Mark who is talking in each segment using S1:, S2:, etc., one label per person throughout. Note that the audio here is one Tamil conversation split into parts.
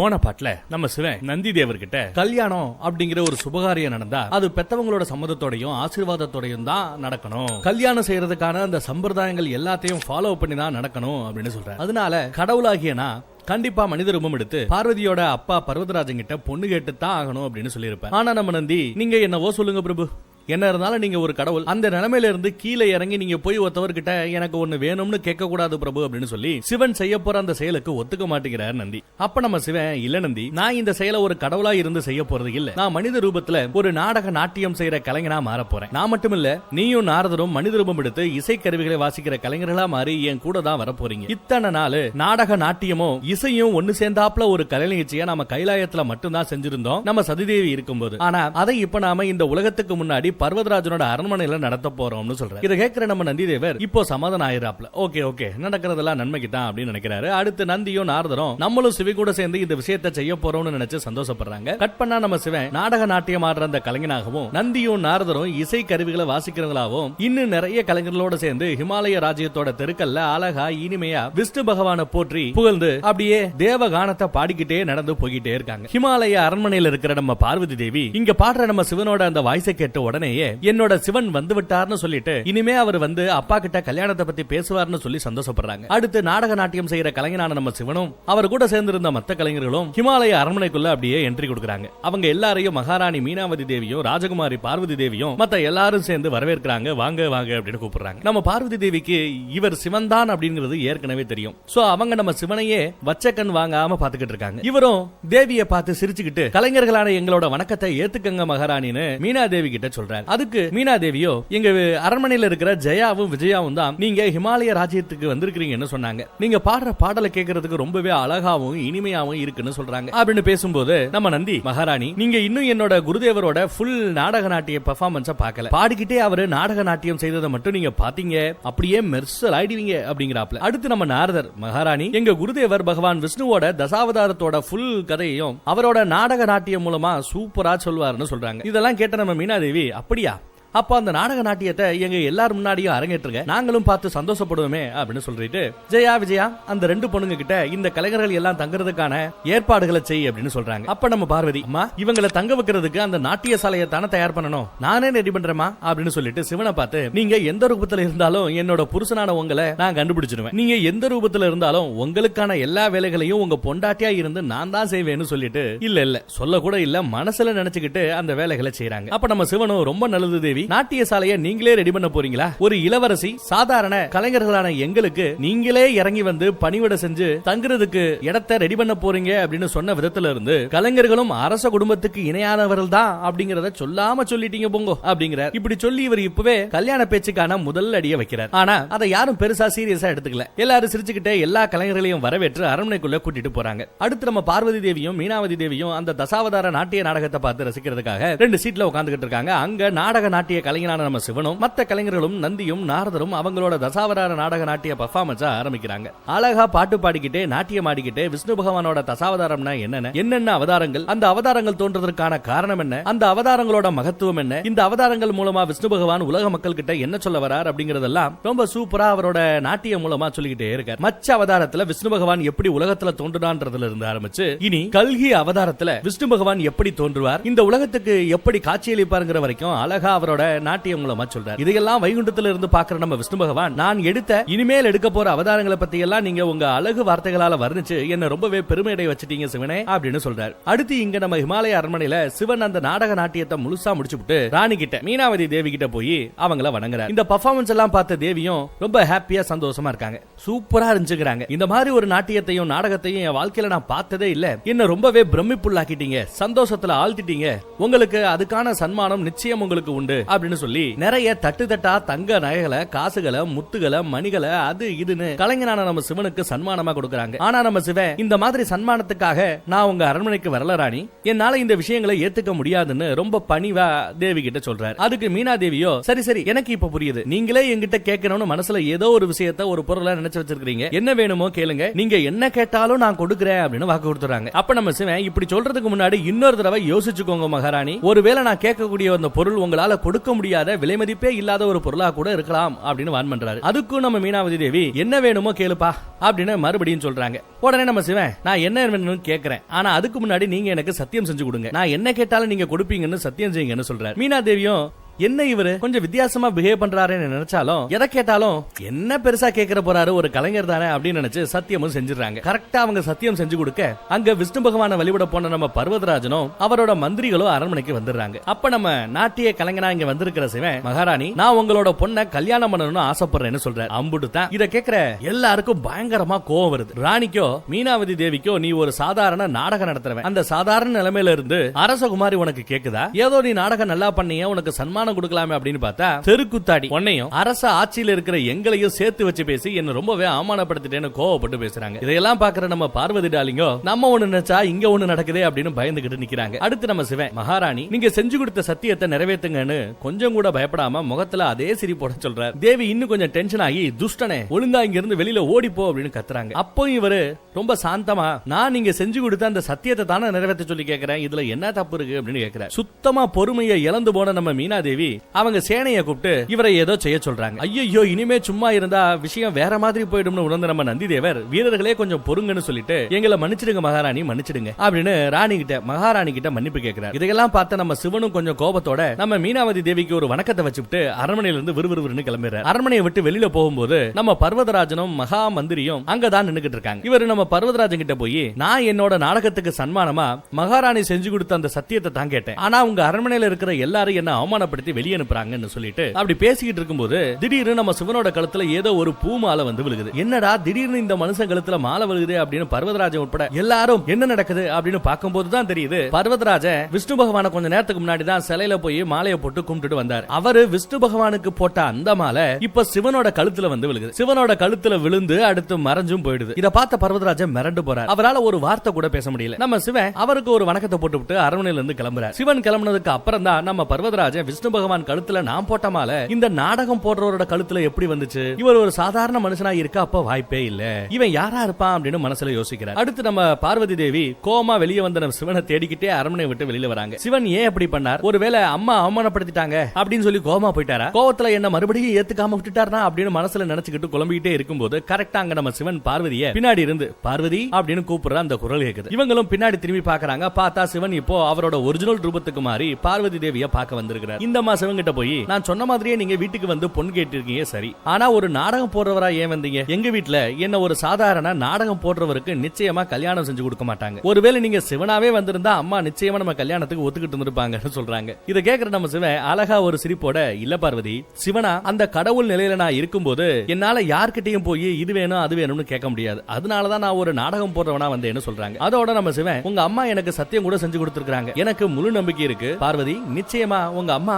S1: போன பாட்டுல நம்ம சிவன் நந்தி தேவர்கிட்ட கல்யாணம் அப்படிங்கிற ஒரு சுபகாரியம் நடந்தா அது பெத்தவங்களோட சம்மதத்தோடையும் ஆசீர்வாதத்தோடையும் தான் நடக்கணும். கல்யாணம் செய்யறதுக்கான அந்த சம்பிரதாயங்கள் எல்லாத்தையும் ஃபாலோ பண்ணி தான் நடக்கணும் அப்படின்னு சொல்றேன் அதனால கடவுளாகியனா கண்டிப்பா மனித ரூபம் எடுத்து பார்வதியோட அப்பா பர்வதராஜன் கிட்ட பொண்ணு கேட்டு தான் ஆகணும் அப்படின்னு சொல்லியிருப்பேன் ஆனா நம்ம நந்தி நீங்க என்னவோ சொல்லுங்க பிரபு. என்ன இருந்தாலும் நீங்க ஒரு கடவுள். அந்த நிலைமையில இருந்து கீழே இறங்கி நீங்க போய் ஒருத்தவர்கிட்ட எனக்கு ஒண்ணு வேணும்னு கேட்க கூடாது பிரபு அப்படின்னு சொல்லி சிவன் செய்ய போற அந்த செயலுக்கு ஒத்துக்க மாட்டேங்கிறார் நந்தி. அப்ப நம்ம சிவன் இல்ல நந்தி நான் இந்த செயலை ஒரு கடவுளா இருந்து செய்ய போறது இல்ல. நான் மனித ரூபத்துல ஒரு நாடக நாட்டியம் செய்யற கலைஞனா மாற போறேன். நான் மட்டும் இல்ல நீயும் நாரதரும் மனித ரூபம் எடுத்து இசைக்கருவிகளை வாசிக்கிற கலைஞர்களா மாறி என் கூட தான் வர போறீங்க. இத்தனை நாள் நாடக நாட்டியமும் இசையும் ஒண்ணு சேர்ந்தாப்புல ஒரு கலை நிகழ்ச்சியை நம்ம கைலாயத்துல மட்டும்தான் செஞ்சிருந்தோம். நம்ம சதிதேவி இருக்கும்போது. ஆனா அதை இப்ப நாம இந்த உலகத்துக்கு முன்னாடி பர்வதராஜனோட அரண்மனையில நடத்த போறோம்னு சொல்றாரு. இதை கேட்கிற நம்ம நந்தி தேவர் இப்போ சமாதானம் ஆயிராப்ல ஓகே ஓகே. நடக்கிறதெல்லாம் நன்மைக்கு தான் அப்படின்னு நினைக்கிறாரு. அடுத்து நந்தியும் நாரதரும் நம்மளும் சிவி கூட சேர்ந்து இந்த விஷயத்தை செய்ய போறோம்னு நினைச்சு சந்தோஷப்படுறாங்க. கட் பண்ணா நம்ம சிவன் நாடக நாட்டியம் ஆடுற அந்த கலைஞனாகவும் நந்தியும் நாரதரும் இசை கருவிகளை வாசிக்கிறவங்களாகவும் இன்னும் நிறைய கலைஞர்களோட சேர்ந்து ஹிமாலய ராஜ்யத்தோட தெருக்கல்ல அழகா இனிமையா விஷ்ணு பகவான போற்றி புகழ்ந்து அப்படியே தேவ கானத்தை பாடிக்கிட்டே நடந்து போய்கிட்டே இருக்காங்க. ஹிமாலய அரண்மனையில் இருக்கிற நம்ம பார்வதி தேவி இங்க பாடுற நம்ம சிவனோட அந்த வாய்ஸை கேட்ட உடனே உடனேயே என்னோட சிவன் வந்து விட்டார்னு சொல்லிட்டு இனிமே அவர் வந்து அப்பா கிட்ட கல்யாணத்தை பத்தி பேசுவார்னு சொல்லி சந்தோஷப்படுறாங்க. அடுத்து நாடக நாட்டியம் செய்யற கலைஞனான நம்ம சிவனும் அவர் கூட சேர்ந்திருந்த மத்த கலைஞர்களும் ஹிமாலய அரண்மனைக்குள்ள அப்படியே என்ட்ரி கொடுக்குறாங்க. அவங்க எல்லாரையும் மகாராணி மீனாவதி தேவியும் ராஜகுமாரி பார்வதி தேவியும் மத்த எல்லாரும் சேர்ந்து வரவேற்கிறாங்க. வாங்க வாங்க அப்படின்னு கூப்பிடுறாங்க. நம்ம பார்வதி தேவிக்கு இவர் சிவன் தான் அப்படிங்கிறது ஏற்கனவே தெரியும். சோ அவங்க நம்ம சிவனையே வச்ச கண் வாங்காம பாத்துக்கிட்டு இருக்காங்க. இவரும் தேவியை பார்த்து சிரிச்சுக்கிட்டு கலைஞர்களான எங்களோட வணக்கத்தை ஏத்துக்கங்க மகாராணின்னு மீனா தேவி கிட்ட சொல்றாரு. அதுக்கு மீனா தேவியோ எங்க அரண்மனையில இருக்கிற ஜெயாவும் விஜயாவும் தான் நீங்க ஹிமாலய ராஜ்யத்துக்கு வந்திருக்கிறீங்கன்னு சொன்னாங்க. நீங்க பாடுற பாடலை கேட்கறதுக்கு ரொம்பவே அழகாவும் இனிமையாவும் இருக்குன்னு சொல்றாங்க. அப்படின்னு பேசும்போது நம்ம நந்தி மகாராணி நீங்க இன்னும் என்னோட குருதேவரோட ஃபுல் நாடக நாட்டிய பெர்ஃபார்மன்ஸ பார்க்கல. பாடிக்கிட்டே அவரு நாடக நாட்டியம் செய்ததை மட்டும் நீங்க பாத்தீங்க அப்படியே மெர்சல் ஆயிடுவீங்க அப்படிங்கிறாப்ல. அடுத்து நம்ம நாரதர் மகாராணி எங்க குருதேவர் பகவான் விஷ்ணுவோட தசாவதாரத்தோட ஃபுல் கதையையும் அவரோட நாடக நாட்டியம் மூலமா சூப்பரா சொல்வாருன்னு சொல்றாங்க. இதெல்லாம் கேட்ட நம்ம மீனாதேவி அப்படியா? அப்ப அந்த நாடக நாட்டியத்தை எங்க எல்லார் முன்னாடியும் அரங்கேற்றுங்க. நாங்களும் பார்த்து சந்தோஷப்படுவோமே அப்படின்னு சொல்லிட்டு ஜெயா விஜயா அந்த ரெண்டு பொண்ணுங்க கிட்ட இந்த கலைஞர்கள் எல்லாம் தங்குறதுக்கான ஏற்பாடுகளை செய் அப்படின்னு சொல்றாங்க. அப்ப நம்ம பார்வதி அம்மா இவங்களை தங்க வைக்கிறதுக்கு அந்த நாட்டிய சாலையை தானே தயார் பண்ணணும்? நானே ரெடி பண்றேமா அப்படின்னு சொல்லிட்டு சிவனை பார்த்து நீங்க எந்த ரூபத்துல இருந்தாலும் என்னோட புருஷனான உங்களை நான் கண்டுபிடிச்சிடுவேன் நீங்க எந்த ரூபத்துல இருந்தாலும் உங்களுக்கான எல்லா வேலைகளையும் உங்க பொண்டாட்டியா இருந்து நான் தான் செய்வேன்னு சொல்லிட்டு இல்ல இல்ல சொல்ல கூட இல்ல மனசுல நினைச்சுக்கிட்டு அந்த வேலைகளை செய்யறாங்க அப்ப நம்ம சிவனும் ரொம்ப நல்லது தேவி. நாட்டிய சாலையை நீங்களே ரெடி பண்ண போறீங்களா? ஒரு இளவரசி சாதாரண கலைஞர்களான எங்களுக்கு நீங்களே இறங்கி வந்து பணிவிட செஞ்சு தங்குறதுக்கு இடத்தை ரெடி பண்ண போறீங்க அப்படின்னு சொன்ன விதத்துல இருந்து கலைஞர்களும் அரச குடும்பத்துக்கு இணையானவர்கள் தான் அப்படிங்கறத சொல்லாம சொல்லிட்டீங்க போங்கோ அப்படிங்கிறார். இப்படி சொல்லி இவர் இப்பவே கல்யாண பேச்சுக்கான முதல் அடிய வைக்கிறார். ஆனா அதை யாரும் பெருசா சீரியஸா எடுத்துக்கல. எல்லாரும் சிரிச்சுக்கிட்டே எல்லா கலைஞர்களையும் வரவேற்று அரண்மனைக்குள்ள கூட்டிட்டு போறாங்க. அடுத்து நம்ம பார்வதி தேவியும் மீனாவதி தேவியும் அந்த தசாவதார நாட்டிய நாடகத்தை பார்த்து ரசிக்கிறதுக்காக ரெண்டு சீட்ல உட்காந்துக்கிட்டு இருக்காங்க. அங்க நாடக நாட்டிய கலைஞரான நம்ம சிவனும் மற்ற கலைஞர்களும் நந்தியும் நாரதரும் அவங்களோட தசாவதார நாடக நாட்டிய பர்ஃபார்மன்ஸ் ஆரம்பிக்கிறாங்க. அழகா பாட்டு பாடிக்கிட்டே நாட்டியம் ஆடிக்கிட்டே விஷ்ணு பகவானோட தசாவதாரம்னா என்னென்ன? என்னென்ன அவதாரங்கள்? அந்த அவதாரங்கள் தோன்றதற்கான காரணம் என்ன? அந்த அவதாரங்களோட மகத்துவம் என்ன? இந்த அவதாரங்கள் மூலமா விஷ்ணு பகவான் உலக மக்கள் கிட்ட என்ன சொல்ல வரார் அப்படிங்கறதெல்லாம் ரொம்ப சூப்பரா அவரோட நாட்டியம் மூலமா சொல்லிக்கிட்டே இருக்கார். மச்ச அவதாரத்துல விஷ்ணு பகவான் எப்படி உலகத்துல தோன்றுனான்றதுல இருந்து ஆரம்பிச்சு இனி கல்கி அவதாரத்துல விஷ்ணு பகவான் எப்படி தோன்றுவார் இந்த உலகத்துக்கு எப்படி காட்சியளிப்பாருங்கிற வரைக்கும் அழகா அவரோட நாட்டியம் நாட்டியங்களமா சொல்றார். இதையெல்லாம் வைகுண்டத்துல இருந்து பாக்குற நம்ம விஷ்ணு பகவான் நான் எடுத்த இனிமேல் எடுக்க போற அவதாரங்களை பத்தி எல்லாம் நீங்க உங்க அழகு வார்த்தைகளால வர்ணிச்சு என்ன ரொம்பவே பெருமையடை வச்சிட்டீங்க சிவனே அப்படின்னு சொல்றாரு. அடுத்து இங்க நம்ம ஹிமாலய அரண்மனையில சிவன் அந்த நாடக நாட்டியத்தை முழுசா முடிச்சுட்டு ராணி கிட்ட மீனாவதி தேவி கிட்ட போய் அவங்கள வணங்குறாரு. இந்த பர்ஃபார்மன்ஸ் எல்லாம் பார்த்த தேவியும் ரொம்ப ஹாப்பியா சந்தோஷமா இருக்காங்க. சூப்பரா இருந்துக்கிறாங்க இந்த மாதிரி ஒரு நாட்டியத்தையும் நாடகத்தையும் என் வாழ்க்கையில நான் பார்த்ததே இல்ல. என்ன ரொம்பவே பிரமிப்புள்ளாக்கிட்டீங்க. சந்தோஷத்துல ஆழ்த்திட்டீங்க. உங்களுக்கு அதுக்கான சன்மானம் நிச்சயம் உங்களுக்கு உண்டு. அப்படின்னு சொல்லி நிறைய தட்டு தட்டா தங்க நகைகளை காசுகளை முத்துகளை மணிகளை அது இதுன்னு கலைஞனான நம்ம சிவனுக்கு சன்மானமா கொடுக்கறாங்க. ஆனா நம்ம சிவன் இந்த மாதிரி சன்மானத்துக்காக நான் உங்க அரண்மனைக்கு வரல ராணி. என்னால இந்த விஷயங்களை ஏத்துக்க முடியாதுன்னு ரொம்ப பணிவா தேவி கிட்ட சொல்றாரு. அதுக்கு மீனா தேவியோ சரி சரி எனக்கு இப்ப புரியுது. நீங்களே என்கிட்ட கேட்கணும்னு மனசுல ஏதோ ஒரு விஷயத்த ஒரு பொருளை நினைச்சு வச்சிருக்கீங்க. என்ன வேணுமோ கேளுங்க. நீங்க என்ன கேட்டாலும் நான் கொடுக்கறேன் அப்படின்னு வாக்கு கொடுத்துறாங்க. அப்ப நம்ம சிவன் இப்படி சொல்றதுக்கு முன்னாடி இன்னொரு தடவை யோசிச்சுக்கோங்க மகாராணி. ஒருவேளை நான் கேட்கக்கூடிய அந்த பொருள் உங்களால கொடுக்க கொடுக்க முடியாத விலை மதிப்பே இல்லாத ஒரு பொருளா கூட இருக்கலாம் அப்படின்னு வான் பண்றாரு. அதுக்கும் நம்ம மீனாவதி தேவி என்ன வேணுமோ கேளுப்பா அப்படின்னு மறுபடியும் சொல்றாங்க. உடனே நம்ம சிவன் நான் என்ன வேணும்னு கேக்குறேன். ஆனா அதுக்கு முன்னாடி நீங்க எனக்கு சத்தியம் செஞ்சு கொடுங்க. நான் என்ன கேட்டாலும் நீங்க கொடுப்பீங்கன்னு சத்தியம் செய்யுங்கன்னு சொல்றாரு. மீனா தேவியும் என்ன இவரு? கொஞ்சம் வித்தியாசமா பிஹேவ் பண்றாருன்னு நினைச்சாலும் எதை கேட்டாலும் என்ன பெருசா கேட்கற போறாரு ஒரு கலைஞர் தானே அப்படின்னு நினைச்சு சத்தியமும் செஞ்சிடறாங்க. கரெக்டா அவங்க சத்தியம் செஞ்சு கொடுக்க அங்க விஷ்ணு பகவான வழிபட போன நம்ம பர்வதராஜனும் அவரோட மந்திரிகளும் அரண்மனைக்கு வந்துடுறாங்க. அப்ப நம்ம நாட்டிய கலைஞனா இங்க வந்திருக்கிற சிவன் மகாராணி நான் உங்களோட பொண்ணை கல்யாணம் பண்ணணும்னு ஆசைப்படுறேன்னு சொல்றேன் அம்புட்டு தான் இத கேக்குற எல்லாருக்கும் பயங்கரமா கோவம் வருது. ராணிக்கோ மீனாவதி தேவிக்கோ நீ ஒரு சாதாரண நாடகம் நடத்துறவன். அந்த சாதாரண நிலைமையில இருந்து அரசகுமாரி உனக்கு கேக்குதா? ஏதோ நீ நாடகம் நல்லா பண்ணிய உனக்கு சன்மானம் கொடுக்கலாமே அப்படின்னு பார்த்தா தெருக்குத்தாடி உன்னையும் அரச ஆட்சியில இருக்கிற எங்களையும் சேர்த்து வச்சு பேசி என்ன ரொம்பவே அவமானப்படுத்திட்டேன்னு கோவப்பட்டு பேசுறாங்க. இதையெல்லாம் பாக்குற நம்ம பார்வதி டாலிங்கோ நம்ம ஒண்ணு நினைச்சா இங்க ஒண்ணு நடக்குதே அப்படின்னு பயந்துகிட்டு நிக்கிறாங்க. அடுத்து நம்ம சிவன் மகாராணி நீங்க செஞ்சு கொடுத்த சத்தியத்தை நிறைவேத்துங்கன்னு கொஞ்சம் கூட பயப்படாம முகத்துல அதே சிரிப்போட சொல்றாரு. தேவி இன்னும் கொஞ்சம் டென்ஷன் ஆகி துஷ்டனே ஒழுங்கா இங்க இருந்து வெளியில ஓடிப்போ அப்படின்னு கத்துறாங்க. அப்போ இவரு ரொம்ப சாந்தமா நான் நீங்க செஞ்சு கொடுத்த அந்த சத்தியத்தை தானே நிறைவேற்ற சொல்லி கேக்குறேன் இதுல என்ன தப்பு இருக்கு அப்படின்னு கேக்குறேன் சுத்தமா பொறுமையை இழந்து போன நம்ம மீனா தேவி மீனாதேவி அவங்க சேனையை கூப்பிட்டு இவரை ஏதோ செய்ய சொல்றாங்க. ஐயோ இனிமே சும்மா இருந்தா விஷயம் வேற மாதிரி போயிடும்னு உணர்ந்த நம்ம நந்தி தேவர் வீரர்களே கொஞ்சம் பொறுங்கன்னு சொல்லிட்டு எங்களை மன்னிச்சிடுங்க மகாராணி மன்னிச்சிடுங்க அப்படின்னு ராணி கிட்ட மகாராணி கிட்ட மன்னிப்பு கேட்கிறார். இதையெல்லாம் பார்த்த நம்ம சிவனும் கொஞ்சம் கோபத்தோட நம்ம மீனாவதி தேவிக்கு ஒரு வணக்கத்தை வச்சுட்டு அரண்மனையில இருந்து விறுவிறுன்னு கிளம்புறாரு. அரண்மனையை விட்டு வெளியில போகும்போது நம்ம பர்வதராஜனும் மகா மந்திரியும் அங்கதான் நின்னுகிட்டு இருக்காங்க. இவர் நம்ம பர்வதராஜன் கிட்ட போய் நான் என்னோட நாடகத்துக்கு சன்மானமா மகாராணி செஞ்சு கொடுத்த அந்த சத்தியத்தை தான் கேட்டேன். ஆனா உங்க அரண்மனையில இருக்கிற எல்லாரும் என்ன அவமானப்படுத்தி வெளியே அனுப்புறாங்கன்னு சொல்லிட்டு அப்படி பேசிக்கிட்டு இருக்கும்போது திடீர்னு நம்ம சிவனோட கழுத்துல ஏதோ ஒரு பூ மாலை வந்து விழுகுது. என்னடா திடீர்னு இந்த மனுஷன் கழுத்துல மாலை விழுகுது அப்படின்னு பர்வதராஜன் உட்பட எல்லாரும் என்ன நடக்குது அப்படின்னு பார்க்கும்போது தான் தெரியுது. பர்வதராஜன் விஷ்ணு பகவான கொஞ்ச நேரத்துக்கு முன்னாடி தான் சிலையில போய் மாலையை போட்டு கும்பிட்டுட்டு வந்தார். அவரு விஷ்ணு பகவானுக்கு போட்ட அந்த மாலை இப்ப சிவனோட கழுத்துல வந்து விழுகுது. சிவனோட கழுத்துல விழுந்து அடுத்து மறைஞ்சும் போயிடுது. இத பார்த்த பர்வதராஜன் மிரண்டு போறார். அவரால் ஒரு வார்த்தை கூட பேச முடியல. நம்ம சிவன் அவருக்கு ஒரு வணக்கத்தை போட்டு விட்டு அரண்மனையில இருந்து கிளம்புறார். சிவன் கிளம்புனதுக்கு அப்புறம் தான் நம்ம பர்வதராஜன் விஷ்ணு விஷ்ணு பகவான் கழுத்துல நான் போட்ட மாலை இந்த நாடகம் போடுறவரோட கழுத்துல எப்படி வந்துச்சு? இவர் ஒரு சாதாரண மனுஷனா இருக்க அப்ப வாய்ப்பே இல்ல. இவன் யாரா இருப்பான் அப்படின்னு மனசுல யோசிக்கிறார். அடுத்து நம்ம பார்வதி தேவி கோமா வெளியே வந்த நம்ம சிவனை தேடிக்கிட்டே அரண்மனை விட்டு வெளியில வராங்க. சிவன் ஏன் அப்படி பண்ணார்? ஒருவேளை அம்மா அவமானப்படுத்திட்டாங்க அப்படின்னு சொல்லி கோமா போயிட்டாரா? கோவத்துல என்ன மறுபடியும் ஏத்துக்காம விட்டுட்டாரா அப்படின்னு மனசுல நினைச்சுக்கிட்டு குழம்பிக்கிட்டே இருக்கும்போது கரெக்டா அங்க நம்ம சிவன் பார்வதிய பின்னாடி இருந்து பார்வதி அப்படின்னு கூப்பிடுற அந்த குரல் கேக்குது. இவங்களும் பின்னாடி திரும்பி பாக்குறாங்க பார்த்தா சிவன் இப்போ அவரோட ஒரிஜினல் ரூபத்துக்கு மாறி பார்வதி தேவிய பார்க்க வந்திருக்கிறார். இந்த அம்மா சிவன் கிட்ட போய் நான் சொன்ன மாதிரியே நீங்க வீட்டுக்கு வந்து பொண்ணு கேட்டிருக்கீங்க சரி. ஆனா ஒரு நாடகம் போடுறவரா ஏன் வந்தீங்க? எங்க வீட்ல என்ன ஒரு சாதாரண நாடகம் போடுறவருக்கு நிச்சயமா கல்யாணம் செஞ்சு கொடுக்க மாட்டாங்க. ஒருவேளை நீங்க சிவனாவே வந்திருந்தா அம்மா நிச்சயமா நம்ம கல்யாணத்துக்கு ஒத்துக்கிட்டு இருந்திருப்பாங்கன்னு சொல்றாங்க. இதை கேக்குற நம்ம சிவன் அழகா ஒரு சிரிப்போட இல்ல பார்வதி சிவனா அந்த கடவுள் நிலையில நான் இருக்கும்போது என்னால யார்கிட்டயும் போய் இது வேணும் அது வேணும்னு கேட்க முடியாது. அதனாலதான் நான் ஒரு நாடகம் போடுறவனா வந்தேன்னு சொல்றாங்க. அதோட நம்ம சிவன் உங்க அம்மா எனக்கு சத்தியம் கூட செஞ்சு கொடுத்திருக்காங்க எனக்கு முழு நம்பிக்கை இருக்கு. பார்வதி நிச்சயமா உங்க அம்மா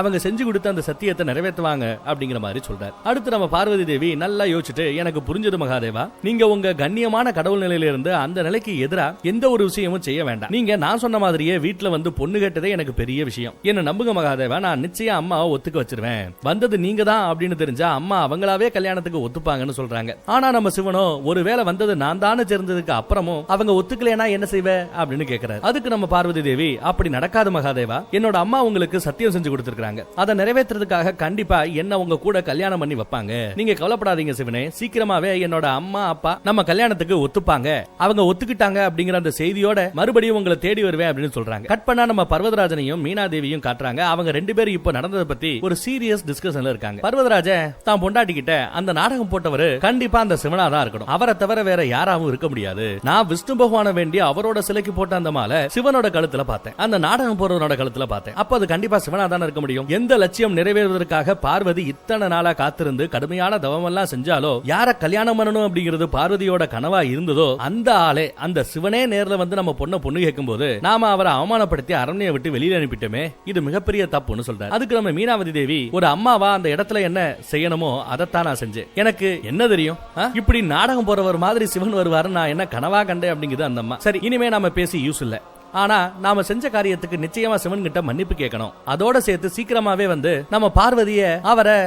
S1: அவங்க செஞ்சு கொடுத்த அந்த சத்தியத்தை நிறைவேற்றுவாங்க அப்படிங்கிற மாதிரி சொல்றாரு. அடுத்து நம்ம பார்வதி தேவி நல்லா யோசிச்சுட்டு எனக்கு புரிஞ்சது மகாதேவா நீங்க உங்க கண்ணியமான கடவுள் நிலையில இருந்து அந்த நிலைக்கு எதிரா எந்த ஒரு விஷயமும் செய்ய வேண்டாம். நீங்க நான் சொன்ன மாதிரியே வீட்டுல வந்து பொண்ணு கேட்டதே எனக்கு பெரிய விஷயம். என்ன நம்புங்க மகாதேவா நான் நிச்சயம் அம்மாவை ஒத்துக்க வச்சிருவேன். வந்தது நீங்க தான் அப்படின்னு தெரிஞ்சா அம்மா அவங்களாவே கல்யாணத்துக்கு ஒத்துப்பாங்கன்னு சொல்றாங்க. ஆனா நம்ம சிவனோ ஒருவேளை வந்தது நான் தானே தெரிஞ்சதுக்கு அப்புறமும் அவங்க ஒத்துக்கலைனா என்ன செய்வ அப்படின்னு கேக்குறாரு. அதுக்கு நம்ம பார்வதி தேவி அப்படி நடக்காது மகாதேவா என்னோட அம்மா உங்களுக்கு சத்தியம் செஞ்சு கொடுத்திருக்காங்க அதை நிறைவேற்றுறதுக்காக கண்டிப்பா என்ன உங்க கூட கல்யாணம் பண்ணி வைப்பாங்க. நீங்க கவலைப்படாதீங்க சிவனே. சீக்கிரமாவே என்னோட அம்மா அப்பா நம்ம கல்யாணத்துக்கு ஒத்துப்பாங்க. அவங்க ஒத்துக்கிட்டாங்க அப்படிங்கிற அந்த செய்தியோட மறுபடியும் உங்களை தேடி வருவேன் அப்படின்னு சொல்றாங்க. கட் பண்ணா நம்ம பர்வதராஜனையும் மீனாதேவியும் காட்டுறாங்க. அவங்க ரெண்டு பேரும் இப்ப நடந்ததை பத்தி ஒரு சீரியஸ் டிஸ்கஷன்ல இருக்காங்க. பர்வதராஜன் தான் பொண்டாட்டி கிட்ட அந்த நாடகம் போட்டவர் கண்டிப்பா அந்த சிவனா தான் இருக்கணும். அவரை தவிர வேற யாராவும் இருக்க முடியாது. நான் விஷ்ணு பகவான வேண்டி அவரோட சிலைக்கு போட்ட அந்த மாலை சிவனோட கழுத்துல பார்த்தேன். அந்த நாடகம் போறவனோட கழுத்துல பார்த்தேன். அப்ப அது கண்டிப்பா சிவனா தானே இருக்க முடியும். எந்த லட்சியம் நிறைவேறுவதற்காக பார்வதி இத்தனை நாளா காத்திருந்து கடுமையான தவமெல்லாம் செஞ்சாலோ யார கல்யாணம் பண்ணணும் அப்படிங்கிறது பார்வதியோட கனவா இருந்ததோ அந்த ஆளே அந்த சிவனே நேர்ல வந்து நம்ம பொண்ணை பொண்ணு கேட்கும் போது நாம அவரை அவமானப்படுத்தி அரண்மையை விட்டு வெளியில அனுப்பிட்டோமே இது மிகப்பெரிய தப்புன்னு சொல்றாரு. அதுக்கு நம்ம மீனாவதி தேவி ஒரு அம்மாவா அந்த இடத்துல என்ன செய்யணுமோ அதைத்தான் நான் செஞ்சேன் எனக்கு என்ன தெரியும்? இப்படி நாடகம் போறவர் மாதிரி சிவன் வருவாரு நான் என்ன கனவா கண்டேன் அப்படிங்கிறது அந்த அம்மா. சரி இனிமே நாம பேசி யூஸ் இல்ல. ஆனா நாம செஞ்ச காரியத்துக்கு நிச்சயமா சிவன் கிட்ட மன்னிப்பு கேட்கணும். அதோட சேர்த்து சீக்கிரமாவே வந்து நம்ம பார்வதிய அவரை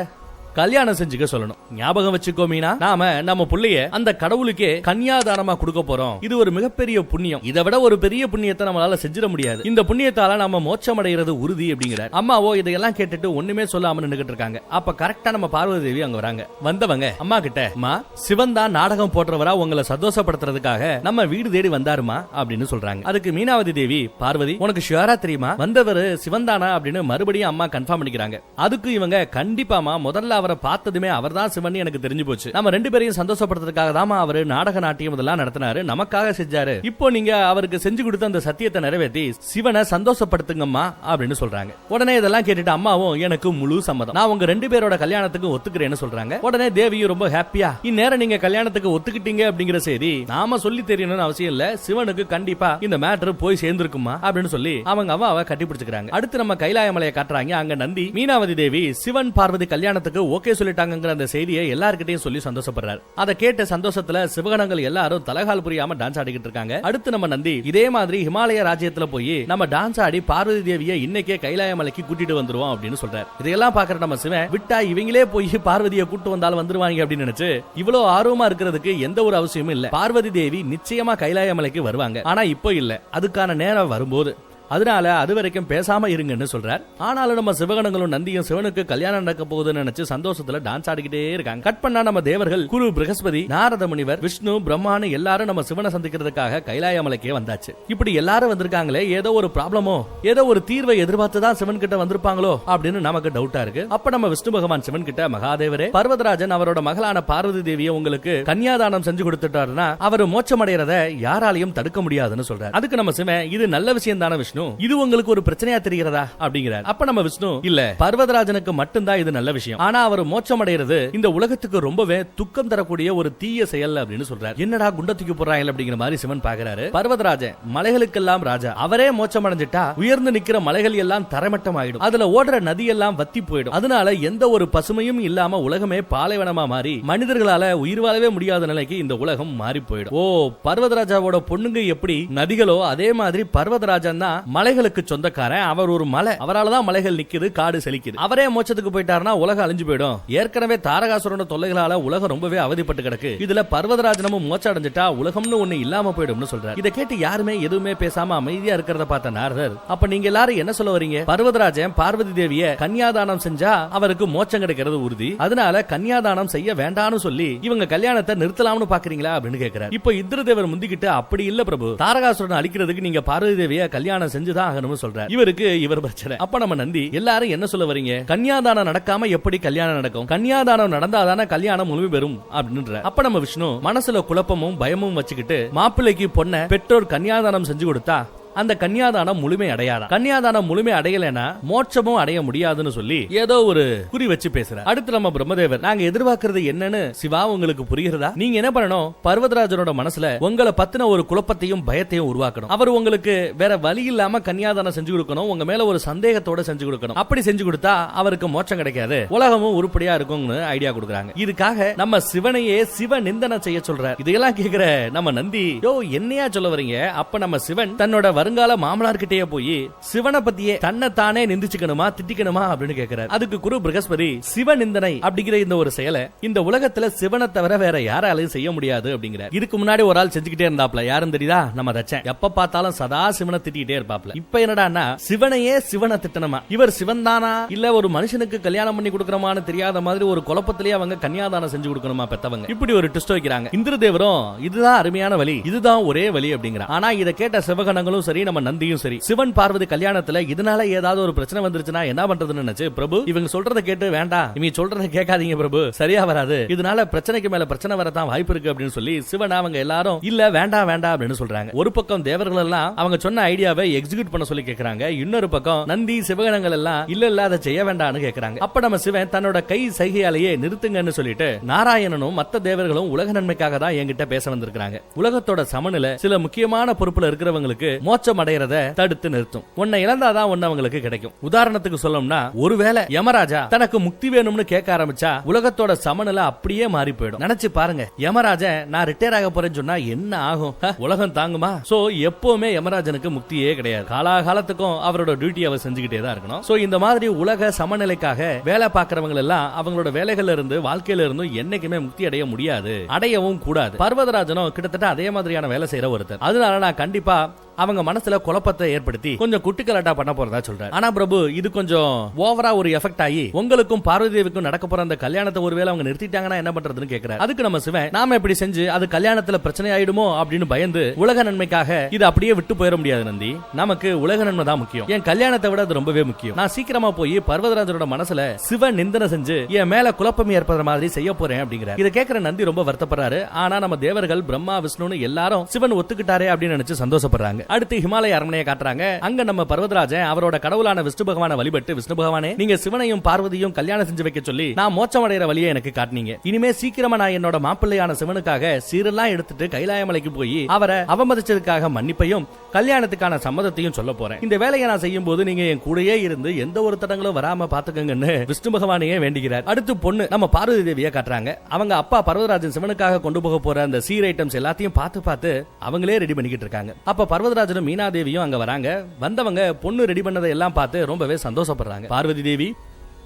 S1: கல்யாணம் செஞ்சுக்க சொல்லணும். ஞாபகம் வச்சுக்கோ மீனா. நாம நம்ம புள்ளைய அந்த கடவுளுக்கே கன்னியாதானமா கொடுக்க போறோம். இது ஒரு மிகப்பெரிய புண்ணியம். இதை விட ஒரு பெரிய புண்ணியத்தை நம்மளால செஞ்சிட முடியாது. இந்த புண்ணியத்தால நம்ம மோட்சம் அடைகிறது உறுதி அப்படிங்கிறார். அம்மாவோ இதையெல்லாம் கேட்டுட்டு ஒண்ணுமே சொல்லாம நின்னுகிட்டு இருக்காங்க. அப்ப கரெக்டா நம்ம பார்வதி தேவி அங்க வராங்க. வந்தவங்க அம்மா கிட்ட அம்மா சிவன் நாடகம் போடுறவரா உங்களை சந்தோஷப்படுத்துறதுக்காக நம்ம வீடு தேடி வந்தாருமா? அப்படின்னு சொல்றாங்க. அதுக்கு மீனாவதி தேவி பார்வதி உனக்கு ஷுவரா தெரியுமா? வந்தவர் சிவந்தானா அப்படின்னு மறுபடியும் அம்மா கன்ஃபார்ம் பண்ணிக்கிறாங்க. அதுக்கு இவங்க கண்டிப்பாமா முதல்ல அவரை பார்த்ததுமே அவர்தான் சிவன் எனக்கு தெரிஞ்சு போச்சு. நம்ம ரெண்டு பேரையும் சந்தோஷப்படுறதுக்காக தான் அவரு நாடக நாட்டியம் இதெல்லாம் நடத்தினாரு. நமக்காக செஞ்சாரு. இப்போ நீங்க அவருக்கு செஞ்சு கொடுத்த அந்த சத்தியத்தை நிறைவேற்றி சிவனை சந்தோஷப்படுத்துங்கம்மா அப்படின்னு சொல்றாங்க. உடனே இதெல்லாம் கேட்டுட்டு அம்மாவும் எனக்கு முழு சம்மதம். நான் உங்க ரெண்டு பேரோட கல்யாணத்துக்கு ஒத்துக்கிறேன்னு சொல்றாங்க. உடனே தேவியும் ரொம்ப ஹாப்பியா இந்நேரம் நீங்க கல்யாணத்துக்கு ஒத்துக்கிட்டீங்க அப்படிங்கிற செய்தி நாம சொல்லி தெரியணும்னு அவசியம் இல்ல. சிவனுக்கு கண்டிப்பா இந்த மேட்டர் போய் சேர்ந்திருக்குமா அப்படின்னு சொல்லி அவங்க அவ கட்டி பிடிச்சுக்கிறாங்க அடுத்து நம்ம கைலாயமலையை காட்டுறாங்க. அங்க நந்தி மீனாவதி தேவி சிவன் பார்வதி கல்யாணத்துக்கு ஓகே சொல்லிட்டாங்கிற அந்த செய்தியை எல்லார்கிட்டயும் சொல்லி சந்தோஷப்படுறாரு. அதை கேட்ட சந்தோஷத்துல சிவகணங்கள் எல்லாரும் தலகால் புரியாம டான்ஸ் ஆடிக்கிட்டு இருக்காங்க. அடுத்து நம்ம நந்தி இதே மாதிரி ஹிமாலய ராஜ்யத்துல போய் நம்ம டான்ஸ் ஆடி பார்வதி தேவியை இன்னைக்கே கைலாய மலைக்கு கூட்டிட்டு வந்துருவோம் அப்படின்னு சொல்றாரு. இதெல்லாம் பாக்குற நம்ம சிவன் விட்டா இவங்களே போய் பார்வதியை கூட்டு வந்தாலும் வந்துருவாங்க அப்படின்னு நினைச்சு இவ்வளவு ஆர்வமா இருக்கிறதுக்கு எந்த ஒரு அவசியமும் இல்ல. பார்வதி தேவி நிச்சயமா கைலாய மலைக்கு வருவாங்க. ஆனா இப்போ இல்ல. அதுக்கான நேரம் வரும்போது. அதனால அது வரைக்கும் பேசாம இருங்கன்னு சொல்றார். ஆனாலும் நம்ம சிவகணங்களும் நந்தியும் சிவனுக்கு கல்யாணம் நடக்க போகுதுன்னு நினைச்சு சந்தோஷத்துல டான்ஸ் ஆடிக்கிட்டே இருக்காங்க. கட் பண்ணா நம்ம தேவர்கள் குரு பிரகஸ்பதி நாரத முனிவர் விஷ்ணு பிரம்மான்னு எல்லாரும் நம்ம சிவனை சந்திக்கிறதுக்காக கைலாய மலைக்கே வந்தாச்சு. இப்படி எல்லாரும் வந்திருக்காங்களே ஏதோ ஒரு ப்ராப்ளமோ ஏதோ ஒரு தீர்வை எதிர்பார்த்து தான் சிவன் கிட்ட வந்திருப்பாங்களோ அப்படின்னு நமக்கு டவுட்டா இருக்கு. அப்ப நம்ம விஷ்ணு பகவான் சிவன் கிட்ட மகாதேவரே பர்வதராஜன் அவரோட மகளான பார்வதி தேவியை உங்களுக்கு கன்னியாதானம் செஞ்சு கொடுத்துட்டாருன்னா அவர் மோச்சமடைறத யாராலையும் தடுக்க முடியாதுன்னு சொல்றாரு. அதுக்கு நம்ம சிவன் இது நல்ல விஷயம் தானே விஷ்ணு? இது உங்களுக்கு ஒரு பிரச்சனையா தெரிகிறதா? அப்படிங்கிறார். அப்ப நம்ம விஷ்ணு இல்ல. பர்வதராஜனுக்கு மட்டும்தான் இது நல்ல விஷயம். ஆனா அவர் மோட்சம் அடைகிறது இந்த உலகத்துக்கு ரொம்பவே துக்கம் தரக்கூடிய ஒரு தீய செயல் அப்படின்னு சொல்றாரு. என்னடா குண்ட தூக்கி போறாங்க அப்படிங்கிற மாதிரி சிவன் பாக்குறாரு. பர்வதராஜன் மலைகளுக்கெல்லாம் ராஜா. அவரே மோட்சம் அடைஞ்சிட்டா உயர்ந்து நிக்கிற மலைகள் எல்லாம் தரமட்டம் ஆயிடும் அதுல ஓடுற நதி எல்லாம் வத்தி போயிடும். அதனால எந்த ஒரு பசுமையும் இல்லாம உலகமே பாலைவனமா மாறி மனிதர்களால உயிர் வாழவே முடியாத நிலைக்கு இந்த உலகம் மாறி போயிடும். ஓ பர்வதராஜாவோட பொண்ணுங்க எப்படி நதிகளோ அதே மாதிரி பர்வதராஜன் தான் மலைகளுக்கு சொந்தக்காரன். அவர் ஒரு மலை. அவரால் தான் மலைகள் நிக்குது காடு செழிக்குது. அவரே மோட்சத்துக்கு போயிட்டாருன்னா உலகம் அழிஞ்சு போயிடும். ஏற்கனவே தாரகாசுரனோட தொல்லைகளால உலகம் ரொம்பவே அவதிப்பட்டு கிடக்கு. இதுல பர்வதராஜனமும் மோச்சம் அடைஞ்சிட்டா உலகம்னு ஒண்ணு இல்லாம போயிடும்னு சொல்றாரு. இதை கேட்டு யாருமே எதுவுமே பேசாம அமைதியா இருக்கிறத பார்த்த நாரதர் அப்ப நீங்க எல்லாரும் என்ன சொல்ல வரீங்க? பர்வதராஜன் பார்வதி தேவிய கன்னியாதானம் செஞ்சா அவருக்கு மோச்சம் கிடைக்கிறது உறுதி. அதனால கன்னியாதானம் செய்ய வேண்டாம்னு சொல்லி இவங்க கல்யாணத்தை நிறுத்தலாம்னு பாக்குறீங்களா அப்படின்னு கேக்குறாரு. இப்போ இந்திரதேவர் முந்திக்கிட்டு அப்படி இல்ல பிரபு. தாரகாசுரன் அழிக்கிறதுக்கு நீங்க பார்வதி தேவிய கல்யாணம் செஞ்சுதான் ஆகணும்னு சொல்றாரு. இவருக்கு இவர் பிரச்சனை. அப்ப நம்ம நந்தி எல்லாரும் என்ன சொல்ல வரீங்க? கன்னியாதானம் நடக்காம எப்படி கல்யாணம் நடக்கும்? கன்னியாதானம் நடந்தாதானே கல்யாணம் முழுமை பெறும்? அப்படின்ற அப்ப நம்ம விஷ்ணு மனசுல குழப்பமும் பயமும் வச்சுக்கிட்டு மாப்பிள்ளைக்கு பொண்ண பெற்றோர் கன்னியாதானம் செஞ்சு கொடுத்தா அந்த கன்னியாதானம் முழுமை அடையாதான் கன்னியாதானம் முழுமை அடையலைன்னா மோட்சமும் அடைய முடியாதுன்னு சொல்லி ஏதோ ஒரு குறி வச்சு பேசுற அடுத்து நம்ம பிரம்மதேவர் நாங்க எதிர்பார்க்கறது என்னன்னு சிவா உங்களுக்கு புரிகிறதா? நீங்க என்ன பண்ணணும்? பர்வதராஜனோட மனசுல உங்களை பத்தின ஒரு குழப்பத்தையும் பயத்தையும் உருவாக்கணும். அவர் உங்களுக்கு வேற வழி இல்லாம கன்னியாதானம் செஞ்சு கொடுக்கணும் உங்க மேல ஒரு சந்தேகத்தோட செஞ்சு கொடுக்கணும். அப்படி செஞ்சு கொடுத்தா அவருக்கு மோட்சம் கிடைக்காது. உலகமும் உருப்படியா இருக்கும்னு ஐடியா கொடுக்குறாங்க. இதுக்காக நம்ம சிவனையே சிவ நிந்தனை செய்ய சொல்ற இதையெல்லாம் கேக்குற நம்ம நந்தி யோ என்னையா சொல்ல வரீங்க? அப்ப நம்ம சிவன் தன்னோட வருங்கால மாமனார்கிட்டயே போய் சிவனை பத்தியே தன்னை தானே நிந்திச்சுக்கணுமா திட்டிக்கணுமா அப்படின்னு கேக்குறாரு. அதுக்கு குரு பிரகஸ்பதி சிவ நிந்தனை அப்படிங்கிற இந்த ஒரு செயலை இந்த உலகத்துல சிவனை தவிர வேற யாராலையும் செய்ய முடியாது அப்படிங்கிற இதுக்கு முன்னாடி ஒரு ஆள் செஞ்சுக்கிட்டே இருந்தாப்ல. யாரும் தெரியுதா? நம்ம தச்சன் எப்ப பார்த்தாலும் சதா சிவனை திட்டிகிட்டே இருப்பாப்ல. இப்ப என்னடா சிவனையே சிவனை திட்டணுமா? இவர் சிவன் தானா இல்ல ஒரு மனுஷனுக்கு கல்யாணம் பண்ணி கொடுக்கறமான்னு தெரியாத மாதிரி ஒரு குழப்பத்திலேயே அவங்க கன்னியாதானம் செஞ்சு கொடுக்கணுமா பெத்தவங்க? இப்படி ஒரு டிஸ்ட் வைக்கிறாங்க. இந்திரதேவரும் இதுதான் அருமையான வழி இதுதான் ஒரே வழி அப்படிங்கிற ஆனா இதை கேட்ட சிவகணங்களும் சரி சரி நம்ம நந்தியும் சரி. சிவன் பார்வதி கல்யாணத்துல இதனால ஏதாவது ஒரு பிரச்சனை வந்துருச்சுன்னா என்ன பண்றதுன்னு நினைச்சு பிரபு இவங்க சொல்றதை கேட்டு வேண்டாம் இவங்க சொல்றதை கேட்காதீங்க பிரபு. சரியா வராது. இதனால பிரச்சனைக்கு மேல பிரச்சனை வரதான் வாய்ப்பு இருக்கு அப்படின்னு சொல்லி சிவன் அவங்க எல்லாரும் இல்ல வேண்டாம் வேண்டாம் அப்படின்னு சொல்றாங்க. ஒரு பக்கம் தேவர்கள் எல்லாம் அவங்க சொன்ன ஐடியாவை எக்ஸிக்யூட் பண்ண சொல்லி கேக்குறாங்க. இன்னொரு பக்கம் நந்தி சிவகணங்கள் எல்லாம் இல்ல இல்ல அதை செய்ய வேண்டாம்னு கேக்குறாங்க. அப்ப நம்ம சிவன் தன்னோட கை சைகையாலேயே நிறுத்துங்கன்னு சொல்லிட்டு நாராயணனும் மத்த தேவர்களும் உலக நன்மைக்காக தான் என்கிட்ட பேச வந்திருக்காங்க உலகத்தோட சமநிலை சில முக்கியமான பொறுப்புல இருக்கிறவங்களுக்கு மோட்ச மோட்சம் அடையறத தடுத்து நிறுத்தும். உன்னை இழந்தாதான் ஒன்னு அவங்களுக்கு கிடைக்கும். உதாரணத்துக்கு சொல்லணும்னா ஒருவேளை யமராஜா தனக்கு முக்தி வேணும்னு கேட்க ஆரம்பிச்சா உலகத்தோட சமநிலை அப்படியே மாறி போயிடும். நினைச்சு பாருங்க யமராஜன் நான் ரிட்டையர் ஆக போறேன்னு சொன்னா என்ன ஆகும்? உலகம் தாங்குமா? சோ எப்பவுமே யமராஜனுக்கு முக்தியே கிடையாது. காலாகாலத்துக்கும் அவரோட டியூட்டி அவர் செஞ்சுக்கிட்டே தான் இருக்கணும். சோ இந்த மாதிரி உலக சமநிலைக்காக வேலை பார்க்கறவங்க எல்லாம் அவங்களோட வேலைகள்ல இருந்து வாழ்க்கையில இருந்தும் என்னைக்குமே முக்தி அடைய முடியாது. அடையவும் கூடாது. பர்வதராஜனும் கிட்டத்தட்ட அதே மாதிரியான வேலை செய்யற ஒருத்தர். அதனால நான் கண்டிப்பா அவங்க மனசுல குழப்பத்தை ஏற்படுத்தி கொஞ்சம் குட்டிக்கலாட்டா பண்ண போறதா சொல்றாரு. ஆனா பிரபு இது கொஞ்சம் ஓவரா ஒரு எஃபெக்ட் ஆகி உங்களுக்கும் பார்வதி நடக்க போற அந்த கல்யாணத்தை ஒருவேளை அவங்க நிறுத்திட்டாங்கன்னா என்ன பண்றதுன்னு கேக்குறாரு. அதுக்கு நம்ம சிவன் நாம இப்படி செஞ்சு அது கல்யாணத்துல பிரச்சனை ஆயிடுமோ அப்படின்னு பயந்து உலக நன்மைக்காக இது அப்படியே விட்டு போயிட முடியாது நந்தி. நமக்கு உலக நன்மை தான் முக்கியம். என் கல்யாணத்தை விட அது ரொம்பவே முக்கியம். நான் சீக்கிரமா போய் பர்வதராஜரோட மனசுல சிவ நிந்தனை செஞ்சு என் மேல குழப்பம் ஏற்படுற மாதிரி செய்ய போறேன் அப்படிங்கிற இதை கேட்கிற நந்தி ரொம்ப வருத்தப்படுறாரு. ஆனா நம்ம தேவர்கள் பிரம்மா விஷ்ணுன்னு எல்லாரும் சிவன் ஒத்துக்கிட்டாரே அப்படின்னு நினைச்சு சந்தோஷப்படுறாங்க. அடுத்து ஹிமாலய அரண்மனையை காட்டுறாங்க. அங்க நம்ம பர்வதராஜன் அவரோட கடவுளான விஷ்ணு பகவானை வழிபட்டு விஷ்ணு பகவானே நீங்க சிவனையும் பார்வதியும் கல்யாணம் செஞ்சு வைக்க சொல்லி நான் மோச்சம் அடைகிற வழியை எனக்கு காட்டினீங்க. இனிமே சீக்கிரமா நான் என்னோட மாப்பிள்ளையான சிவனுக்காக சீரெல்லாம் எடுத்துட்டு கைலாயமலைக்கு போய் அவரை அவமதிச்சதுக்காக மன்னிப்பையும் கல்யாணத்துக்கான சம்மதத்தையும் சொல்ல போறேன். இந்த வேலையை நான் செய்யும் போது நீங்க என் கூடயே இருந்து எந்த ஒரு தடங்களும் வராம பாத்துக்கங்கன்னு விஷ்ணு பகவானையே வேண்டிக்கிறார். அடுத்து பொண்ணு நம்ம பார்வதி தேவியை காட்டுறாங்க. அவங்க அப்பா பர்வதராஜன் சிவனுக்காக கொண்டு போக போற அந்த சீர் ஐட்டம்ஸ் எல்லாத்தையும் பார்த்து பார்த்து அவங்களே ரெடி பண்ணிக்கிட்டு இருக்காங்க. அப்ப பர்வத மீனா தேவியும் அங்க வராங்க. வந்தவங்க பொண்ணு ரெடி பண்ணதை எல்லாம் பார்த்து ரொம்பவே சந்தோஷப்படுறாங்க. பார்வதி தேவி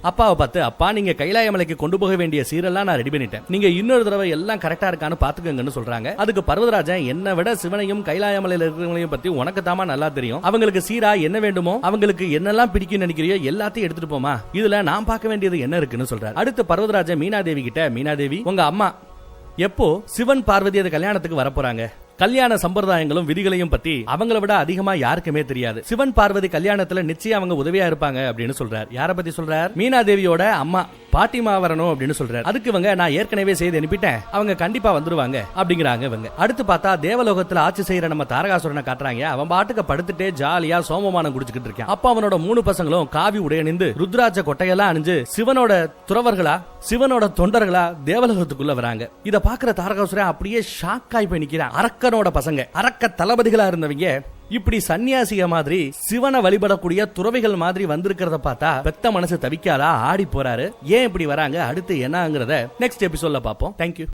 S1: அப்பாவை பார்த்து அப்பா நீங்க கைலாயமலைக்கு கொண்டு போக வேண்டிய சீரெல்லாம் நான் ரெடி பண்ணிட்டேன். நீங்க இன்னொரு தடவை எல்லாம் கரெக்டா இருக்கான்னு பாத்துக்கங்கன்னு சொல்றாங்க. அதுக்கு பர்வதராஜன் என்னை விட சிவனையும் கைலாயமலையில இருக்கிறவங்களையும் பத்தி உனக்கு தாமா நல்லா தெரியும். அவங்களுக்கு சீரா என்ன வேண்டுமோ அவங்களுக்கு என்னெல்லாம் பிடிக்கும் நினைக்கிறியோ எல்லாத்தையும் எடுத்துட்டு போமா இதுல நான் பார்க்க வேண்டியது என்ன இருக்குன்னு சொல்றாரு. அடுத்து பர்வதராஜன் மீனாதேவி கிட்ட மீனாதேவி உங்க அம்மா எப்போ சிவன் பார்வதி அது கல்யாணத்துக்கு வரப்போறாங்க? கல்யாண சம்பிரதாயங்களும் விதிகளையும் பத்தி அவங்கள விட அதிகமா யாருக்குமே தெரியாது. சிவன் பார்வதி கல்யாணத்துல நிச்சயம் அவங்க உதவியா இருப்பாங்க அப்படின்னு சொல்றார். யார பத்தி சொல்றார்? மீனா தேவியோட அம்மா. பாட்டிமா வரணும் அப்படின்னு சொல்றாரு. அதுக்கு இவங்க நான் ஏற்கனவே செய்து அனுப்பிட்டேன். அவங்க கண்டிப்பா வந்துருவாங்க. அப்படிங்கிறாங்க இவங்க. அடுத்து பார்த்தா தேவலோகத்துல ஆட்சி செய்யற நம்ம தாரகாசுரனை காட்டுறாங்க. அவன் பாட்டுக்கு படுத்துட்டே ஜாலியா சோமமானம் குடிச்சுக்கிட்டு இருக்கான். அப்ப அவனோட மூணு பசங்களும் காவி உடையணிந்து ருத்ராட்ச கொட்டையெல்லாம் அணிஞ்சு சிவனோட துறவர்களா சிவனோட தொண்டர்களா தேவலோகத்துக்குள்ள வராங்க. இத பாக்குற தாரகாசுரன் அப்படியே ஷாக் ஆகி போய் நிக்கிறான். அரக்கனோட பசங்க. அரக்க தளபதிகளா இருந்தவங்க இப்படி சன்னியாசிக மாதிரி சிவனை வழிபடக்கூடிய துறவிகள் மாதிரி வந்திருக்கிறத பார்த்தா பெத்த மனசு தவிக்காதா ஆடி போறாரு. ஏன் இப்படி வராங்க? அடுத்து என்னங்கிறத நெக்ஸ்ட் எபிசோட்ல பார்ப்போம். தேங்க்யூ